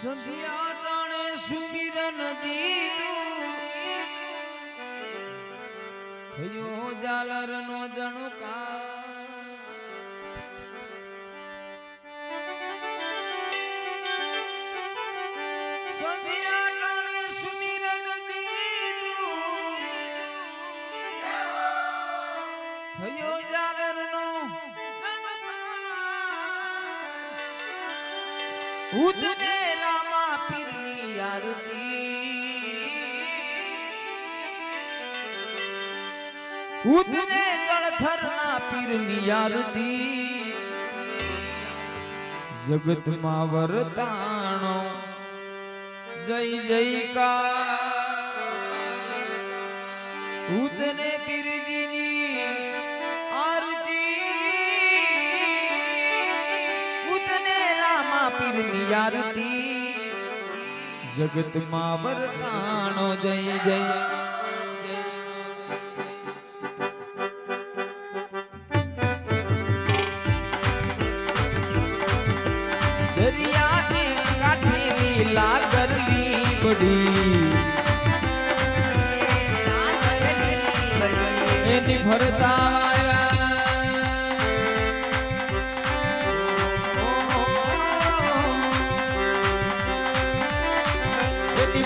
સંધ્યા ટાણે સુમિરન દીધું થયો જાલર નો જણુકા સંધ્યા ટાણે સુમિરન દીધું થયો જાલર નો ઉદને ઉદને ગળથરના પીરની આરતી. જગતમાં વરતાણો, જય જયકાર. ઉદને પીરજીની આરતી. ઉદને રામા પીરની આરતી. જગતમાં વરતાણો, જય જય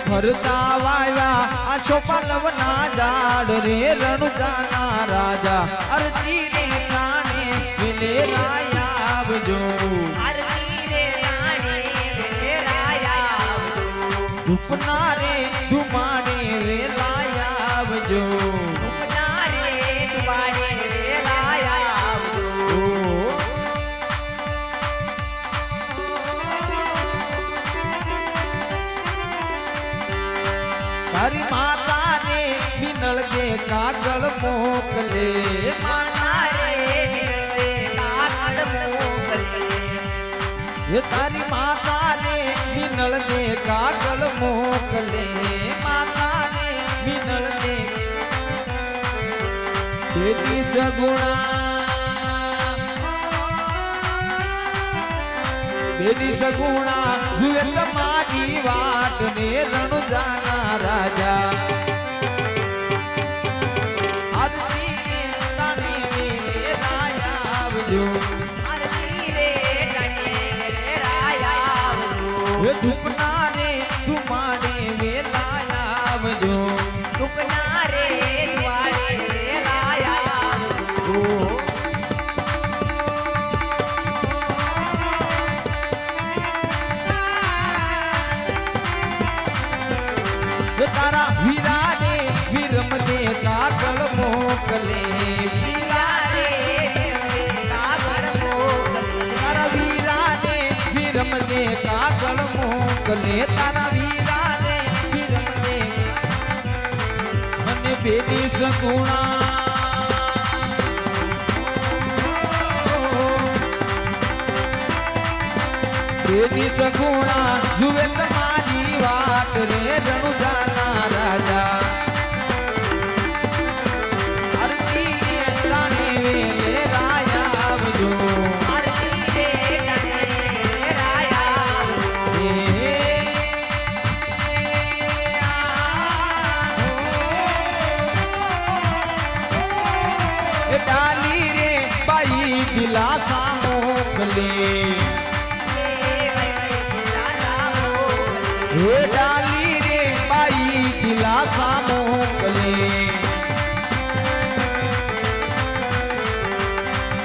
ફરતા વાયા આ ચોપાલવના ઝાડ રે રણુજાના રાજા. અરજી રે રાણે વિને રાયા આવજો ધૂપના રે ધુમાડે રે લાયા તારી માતા ને બિનળ દે કાગળ મોકલે. એ તારી માતા ને બિનળ દે કાગળ મોકલે. માતા ને બિનળ તેરી સગુણા તેરી સગુણા જુએ તમારી વાટ ને રણુજાના રાજા. મોકલે તારા વીરાને. વિરમ દે કાગળ મોકલે, તારા વીરાને. વિરમ દે અને બેની સગુણા જુએ તમારી વાત રે રણુજાના દિલાસા મોકલે હે ડાલી રે બાઈ દિલાસા મોકલે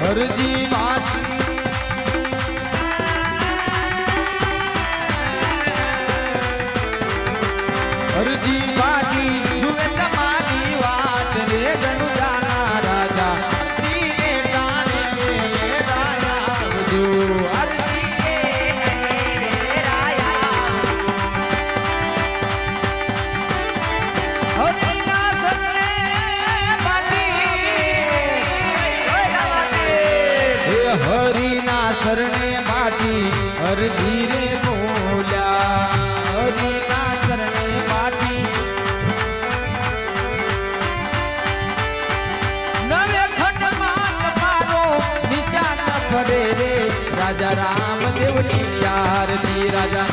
હરજી વાત હરિના શરણે માટી હરધી રે બોલ્યા. હરિના શરણે માટી. નવે ખંડમાં મારો નિશાન ફરે રે. રાજા રામદેવની યારતી રાજા